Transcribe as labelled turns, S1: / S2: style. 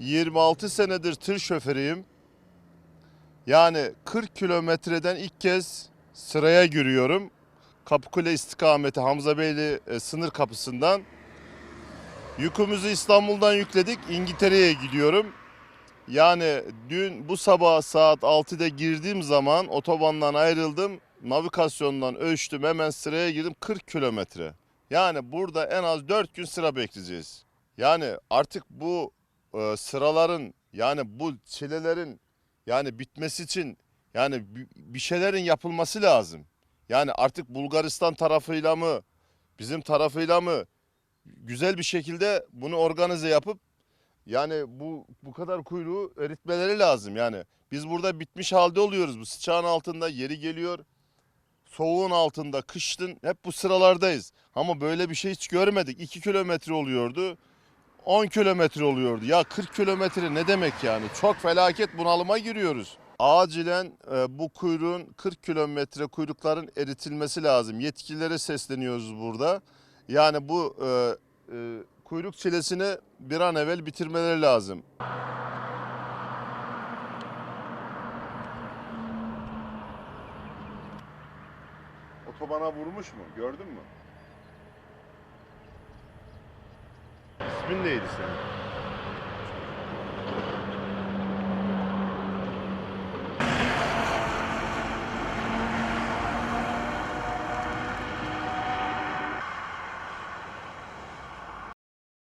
S1: 26 senedir tır şoförüyüm. Yani 40 kilometreden ilk kez sıraya giriyorum. Kapıkule istikameti Hamza Beyli e, sınır kapısından. Yükümüzü İstanbul'dan yükledik. İngiltere'ye gidiyorum. Yani dün bu sabah saat 6'da girdiğim zaman otobandan ayrıldım. Navigasyondan ölçtüm hemen sıraya girdim 40 kilometre. Yani burada en az 4 gün sıra bekleyeceğiz. Yani artık bu e, sıraların yani bu çilelerin yani bitmesi için yani bi- bir şeylerin yapılması lazım. Yani artık Bulgaristan tarafıyla mı bizim tarafıyla mı güzel bir şekilde bunu organize yapıp yani bu bu kadar kuyruğu eritmeleri lazım yani. Biz burada bitmiş halde oluyoruz bu sıçağın altında yeri geliyor. Soğuğun altında kıştın hep bu sıralardayız. Ama böyle bir şey hiç görmedik. 2 kilometre oluyordu. 10 kilometre oluyordu. Ya 40 kilometre ne demek yani? Çok felaket bunalıma giriyoruz. Acilen e, bu kuyruğun 40 kilometre kuyrukların eritilmesi lazım. Yetkililere sesleniyoruz burada. Yani bu e, e, kuyruk çilesini bir an evvel bitirmeleri lazım. Otobana vurmuş mu? Gördün mü? İsmin neydi senin?